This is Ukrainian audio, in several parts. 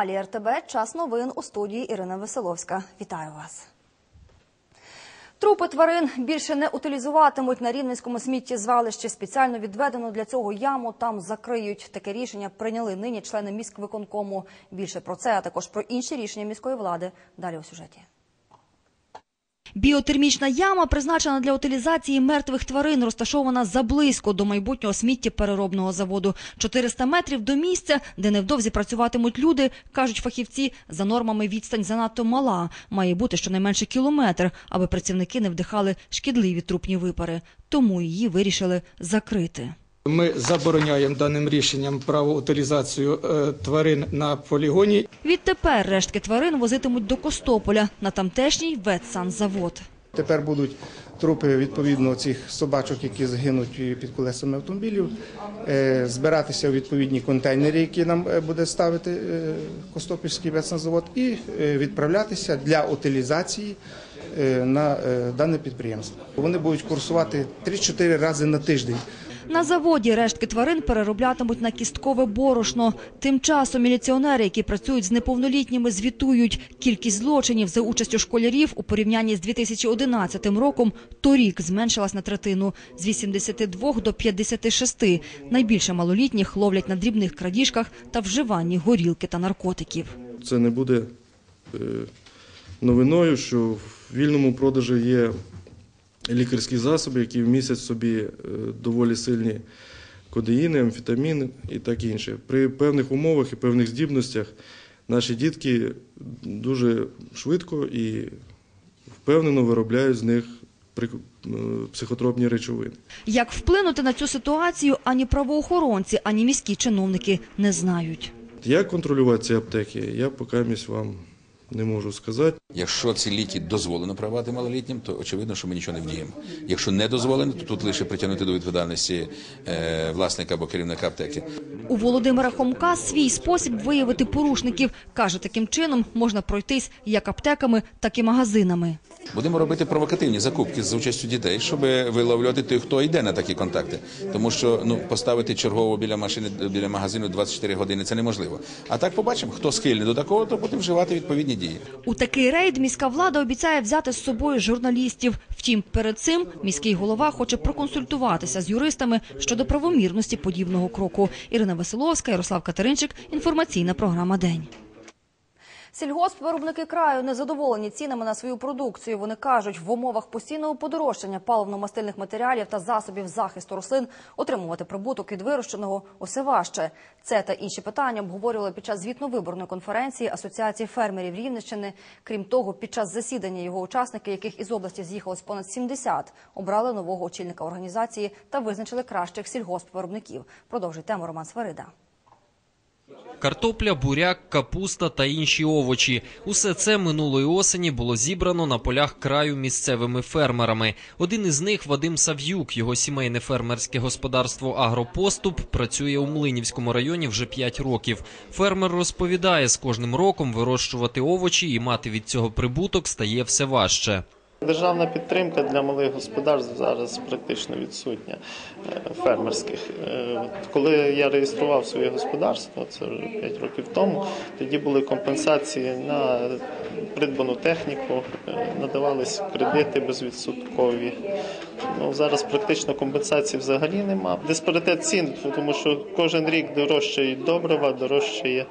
На телеканалі РТБ час новин у студії Ірина Веселовська. Вітаю вас. Трупи тварин більше не утилізуватимуть на рівненському сміттєзвалищі. Спеціально відведено для цього яму там закриють. Таке рішення прийняли нині члени міськвиконкому. Більше про це, а також про інші рішення міської влади. Далі у сюжеті. Біотермічна яма призначена для утилізації мертвих тварин, розташована заблизько до майбутнього сміттєпереробного заводу. 400 метрів до місця, де невдовзі працюватимуть люди, кажуть фахівці, за нормами відстань занадто мала. Має бути щонайменше кілометр, аби працівники не вдихали шкідливі трупні випари. Тому її вирішили закрити. Ми забороняємо даним рішенням право утилізацію е, тварин на полігоні. Відтепер рештки тварин возитимуть до Костополя на тамтешній ветсанзавод. Тепер будуть трупи відповідно цих собачок, які згинуть під колесами автомобілів, е, збиратися у відповідні контейнери, які нам е, буде ставити Костопільський ветсанзавод, і відправлятися для утилізації на дане підприємство. Вони будуть курсувати 3-4 рази на тиждень. На заводі рештки тварин перероблятимуть на кісткове борошно. Тим часом міліціонери, які працюють з неповнолітніми, звітують. Кількість злочинів за участю школярів у порівнянні з 2011 роком торік зменшилась на третину – з 82 до 56. Найбільше малолітніх ловлять на дрібних крадіжках та вживанні горілки та наркотиків. Це не буде е, новиною, що в вільному продажі є лікарські засоби, які містять в собі е, доволі сильні кодеїни, амфетаміни і так інше. При певних умовах і певних здібностях наші дітки дуже швидко і впевнено виробляють з них е, психотропні речовини. Як вплинути на цю ситуацію ані правоохоронці, ані міські чиновники не знають. Як контролювати ці аптеки, я поки місь вам не можу сказати. Якщо ці ліки дозволено продавати малолітнім, то очевидно, що ми нічого не вдіємо. Якщо не дозволено, то тут лише притягнути до відповідальності е, власника або керівника аптеки. У Володимира Хомка свій спосіб виявити порушників. Каже, таким чином можна пройтись як аптеками, так і магазинами. Будемо робити провокативні закупки з участю дітей, щоб виловлювати тих, хто йде на такі контакти. Тому що ну поставити чергово біля машини біля магазину 24 години це неможливо. А так побачимо, хто схильний до такого, то буде вживати відповідні дії. У такий рейд міська влада обіцяє взяти з собою журналістів. Втім, перед цим міський голова хоче проконсультуватися з юристами щодо правомірності подібного кроку. Ірина Веселовська, Ярослав Катеринчик. Інформаційна програма День. Сільгоспвиробники краю незадоволені цінами на свою продукцію. Вони кажуть, в умовах постійного подорожчання паливно-мастильних матеріалів та засобів захисту рослин отримувати прибуток від вирощеного усе важче. Це та інші питання обговорювали під час звітно-виборної конференції Асоціації фермерів Рівненщини. Крім того, під час засідання його учасники, яких із області з'їхалось понад 70, обрали нового очільника організації та визначили кращих сільгоспвиробників. Продовжує тему Роман Сварида. Картопля, буряк, капуста та інші овочі. Усе це минулої осені було зібрано на полях краю місцевими фермерами. Один із них Вадим Сав'юк. Його сімейне фермерське господарство Агропоступ працює у Млинівському районі вже 5 років. Фермер розповідає, з кожним роком вирощувати овочі і мати від цього прибуток стає все важче. Державна підтримка для малих господарств зараз практично відсутня е, фермерських. Е, Коли я реєстрував своє господарство, це вже 5 років тому, тоді були компенсації на придбану техніку, е, надавались кредити безвідсоткові. Ну, зараз практично компенсації взагалі нема. Диспаритет цін, тому що кожен рік дорожчає добрива, дорожчає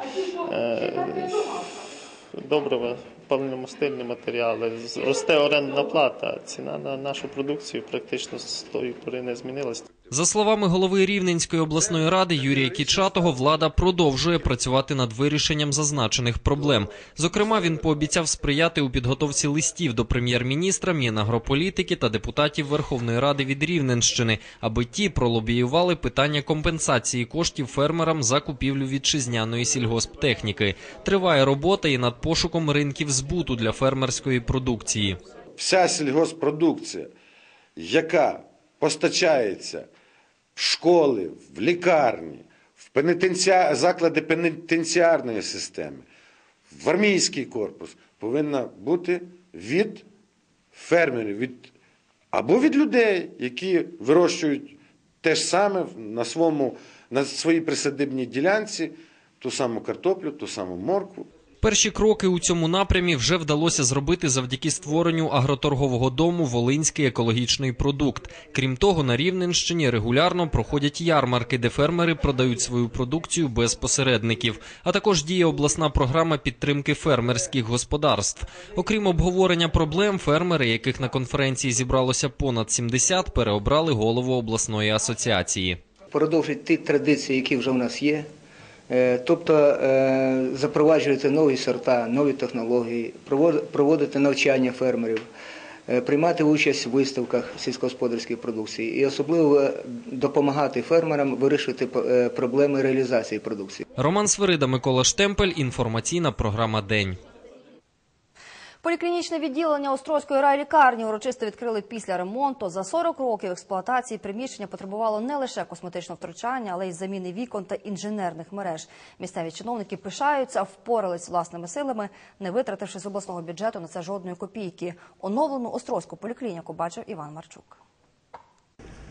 добрива, паливно-мастильні матеріали. Росте орендна плата. Ціна на нашу продукцію практично з тої пори не змінилась. За словами голови Рівненської обласної ради Юрія Кічатого, влада продовжує працювати над вирішенням зазначених проблем. Зокрема, він пообіцяв сприяти у підготовці листів до прем'єр-міністра, Мінагрополітики та депутатів Верховної Ради від Рівненщини, аби ті пролобіювали питання компенсації коштів фермерам за купівлю вітчизняної сільгосптехніки. Триває робота і над пошуком ринків збуту для фермерської продукції. вся сільгоспродукція, яка постачається школи, в лікарні, в пенітенціа... заклади пенітенціарної системи, в армійський корпус, повинна бути від фермерів, від... або від людей, які вирощують те ж саме на, своєму, на своїй присадибній ділянці, ту саму картоплю, ту саму моркву. Перші кроки у цьому напрямі вже вдалося зробити завдяки створенню агроторгового дому Волинський екологічний продукт. Крім того, на Рівненщині регулярно проходять ярмарки, де фермери продають свою продукцію без посередників. А також діє обласна програма підтримки фермерських господарств. Окрім обговорення проблем, фермери, яких на конференції зібралося понад 70, переобрали голову обласної асоціації. продовжить ті традиції, які вже в нас є. Е, Тобто е, запроваджувати нові сорта, нові технології, провод- проводити навчання фермерів, е, приймати участь в виставках сільськогосподарської продукції і особливо допомагати фермерам вирішити проблеми реалізації продукції. Роман Свирида, Микола Штемпель. Інформаційна програма День. Поліклінічне відділення Острозької райлікарні урочисто відкрили після ремонту. За 40 років експлуатації приміщення потребувало не лише косметичного втручання, але й заміни вікон та інженерних мереж. Місцеві чиновники пишаються, впорались власними силами, не витративши з обласного бюджету на це жодної копійки. Оновлену Острозьку поліклініку бачив Іван Марчук.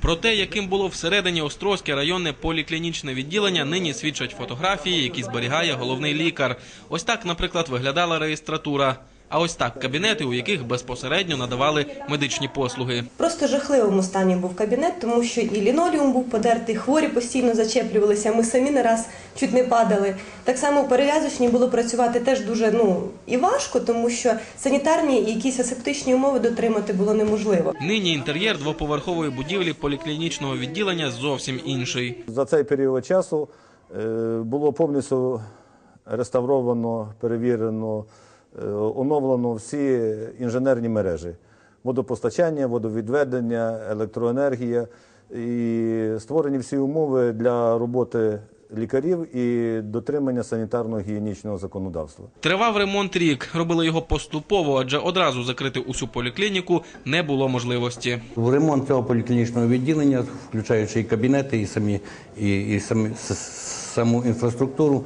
Про те, яким було всередині Острозьке районне поліклінічне відділення, нині свідчать фотографії, які зберігає головний лікар. Ось так, наприклад, виглядала реєстратура. А ось так кабінети, у яких безпосередньо надавали медичні послуги. Просто жахливому стані був кабінет, тому що і лінолеум був подертий, хворі постійно зачеплювалися. Ми самі не раз чуть не падали. Так само у перев'язочній було працювати теж дуже ну і важко, тому що санітарні і якісь асептичні умови дотримати було неможливо. Нині інтер'єр двоповерхової будівлі поліклінічного відділення зовсім інший. За цей період часу е, було повністю реставровано, перевірено, оновлено всі інженерні мережі: водопостачання, водовідведення, електроенергія і створені всі умови для роботи лікарів і дотримання санітарно-гігієнічного законодавства. Тривав ремонт рік. Робили його поступово, адже одразу закрити усю поліклініку не було можливості. В ремонт цього поліклінічного відділення, включаючи і кабінети, і самі і, і самі саму інфраструктуру,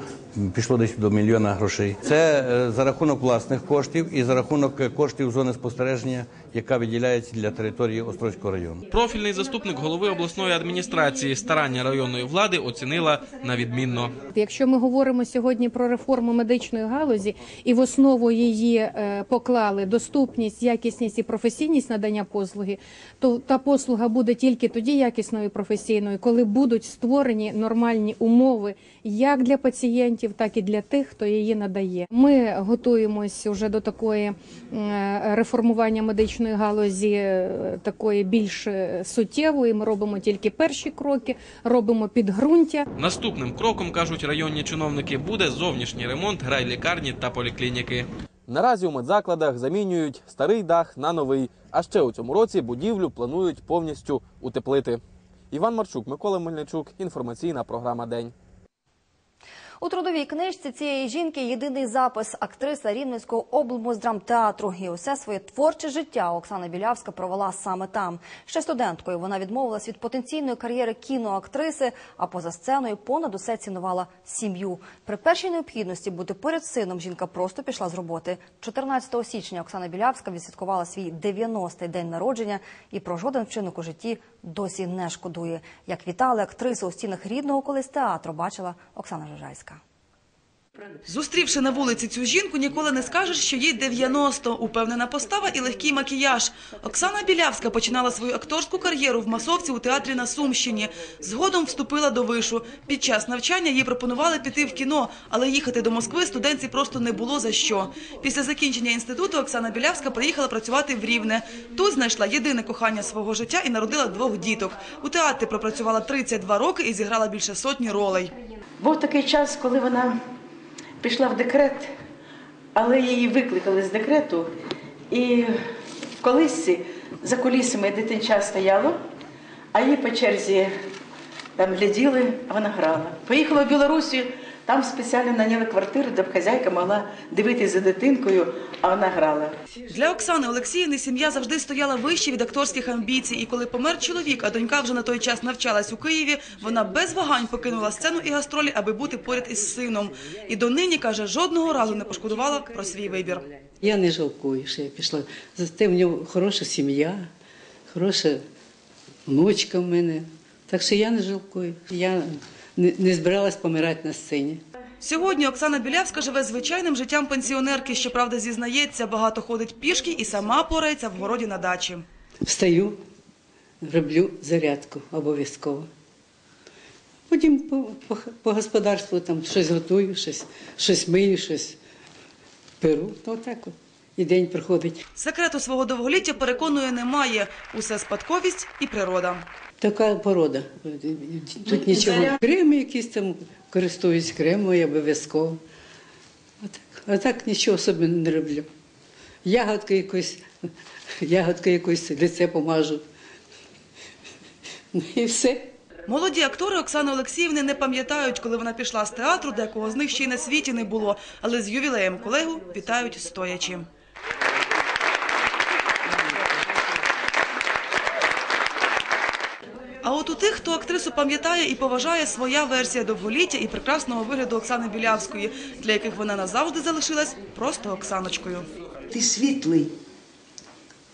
пішло десь до мільйона грошей. Це е, за рахунок власних коштів і за рахунок е, коштів зони спостереження, яка виділяється для території Острозького району. Профільний заступник голови обласної адміністрації старання районної влади оцінила на відмінно. Якщо ми говоримо сьогодні про реформу медичної галузі, і в основу її е, поклали доступність, якісність і професійність надання послуги, то та послуга буде тільки тоді якісною і професійною, коли будуть створені нормальні умови як для пацієнтів, так і для тих, хто її надає. Ми готуємось уже до такої е, реформування медичної галузі, е, такої більш е, суттєвої. Ми робимо тільки перші кроки, робимо підґрунтя. Наступним кроком, кажуть районні чиновники, буде зовнішній ремонт грайлікарні та поліклініки. Наразі у медзакладах замінюють старий дах на новий. А ще у цьому році будівлю планують повністю утеплити. Іван Марчук, Микола Мельничук. Інформаційна програма День. У трудовій книжці цієї жінки єдиний запис актриса Рівненського облмуздрамтеатру. І усе своє творче життя Оксана Білявська провела саме там. Ще студенткою вона відмовилась від потенційної кар'єри кіноактриси, а поза сценою понад усе цінувала сім'ю. При першій необхідності бути поряд сином жінка просто пішла з роботи. 14 січня Оксана Білявська відсвяткувала свій 90-й день народження і про жоден вчинок у житті досі не шкодує. Як вітали актрису у стінах рідного колись театру, бачила Оксана Жижайська. Зустрівши на вулиці цю жінку, ніколи не скажеш, що їй 90. Упевнена постава і легкий макіяж. Оксана Білявська починала свою акторську кар'єру в масовці у театрі на Сумщині. Згодом вступила до вишу. Під час навчання їй пропонували піти в кіно, але їхати до Москви студентці просто не було за що. Після закінчення інституту Оксана Білявська приїхала працювати в Рівне. Тут знайшла єдине кохання свого життя і народила двох діток. У театрі пропрацювала 32 роки і зіграла більше сотні ролей. Був такий час, коли вона пішла в декрет, але її викликали з декрету, і в колисці за кулісами дитинча стояло, а її по черзі там гляділи, а вона грала. Поїхала в Білорусі, там спеціально наняли квартиру, де б хазяйка могла дивитися за дитинкою, а вона грала. Для Оксани Олексіївни сім'я завжди стояла вище від акторських амбіцій. І коли помер чоловік, а донька вже на той час навчалась у Києві, вона без вагань покинула сцену і гастролі, аби бути поряд із сином. І донині, каже, жодного разу не пошкодувала про свій вибір. Я не жалкую, що я пішла. Зате в нього хороша сім'я, хороша внучка в мене. Так що я не жалкую. Я не, збиралась помирати на сцені. Сьогодні Оксана Білявська живе звичайним життям пенсіонерки. Щоправда, зізнається, багато ходить пішки і сама порається в городі на дачі. Встаю, роблю зарядку обов'язково. Потім по, по, по господарству там щось готую, щось, щось мию, щось перу. То так от. І день проходить. Секрету свого довголіття переконує немає. Усе спадковість і природа. Така порода. Тут нічого. Креми якісь там користуюсь кремою обов'язково. А так, а так нічого собі не роблю. Ягодки якось, ягодки якось лице помажу. Ну і все. Молоді актори Оксани Олексіївни не пам'ятають, коли вона пішла з театру, декого з них ще й на світі не було. Але з ювілеєм колегу вітають стоячи. От у тих, хто актрису пам'ятає і поважає, своя версія довголіття і прекрасного вигляду Оксани Білявської, для яких вона назавжди залишилась просто Оксаночкою. Ти світлий,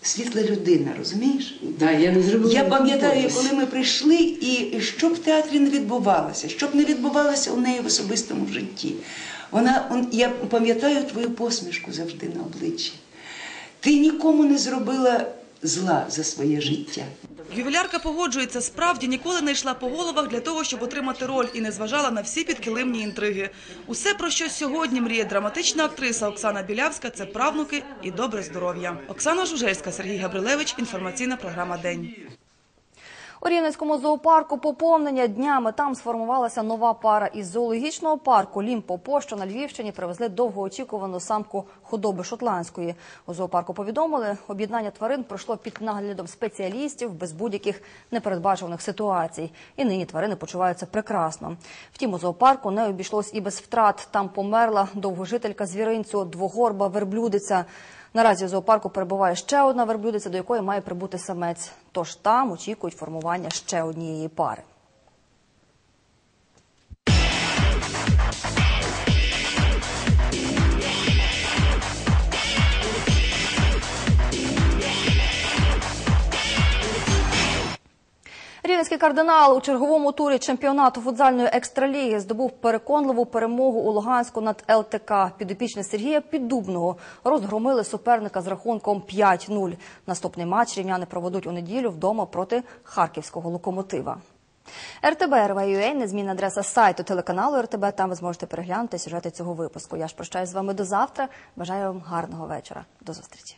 світла людина, розумієш? Да, я не зробила. Я пам'ятаю, коли ми прийшли, і що б в театрі не відбувалося, що б не відбувалося у неї в особистому житті. Вона, он- я пам'ятаю твою посмішку завжди на обличчі. Ти нікому не зробила зла за своє життя. Ювілярка погоджується, справді ніколи не йшла по головах для того, щоб отримати роль і не зважала на всі підкилимні інтриги. Усе, про що сьогодні мріє драматична актриса Оксана Білявська, це правнуки і добре здоров'я. Оксана Жужельська, Сергій Габрилевич, інформаційна програма День. У Рівненському зоопарку поповнення днями там сформувалася нова пара із зоологічного парку Лімпопо, що на Львівщині привезли довгоочікувану самку худоби шотландської. У зоопарку повідомили, об'єднання тварин пройшло під наглядом спеціалістів без будь-яких непередбачуваних ситуацій. І нині тварини почуваються прекрасно. Втім, у зоопарку не обійшлось і без втрат. Там померла довгожителька звіринцю, двогорба верблюдиця. Наразі у зоопарку перебуває ще одна верблюдиця, до якої має прибути самець. Тож там очікують формування ще однієї пари. Рівненський кардинал у черговому турі чемпіонату футзальної екстраліги здобув переконливу перемогу у Луганську над ЛТК. Підопічне Сергія Піддубного розгромили суперника з рахунком 5-0. Наступний матч рівняни проведуть у неділю вдома проти харківського локомотива. РТБ РВ.ЮА, незмінна адреса сайту телеканалу РТБ. Там ви зможете переглянути сюжети цього випуску. Я ж прощаюсь з вами до завтра. Бажаю вам гарного вечора. До зустрічі.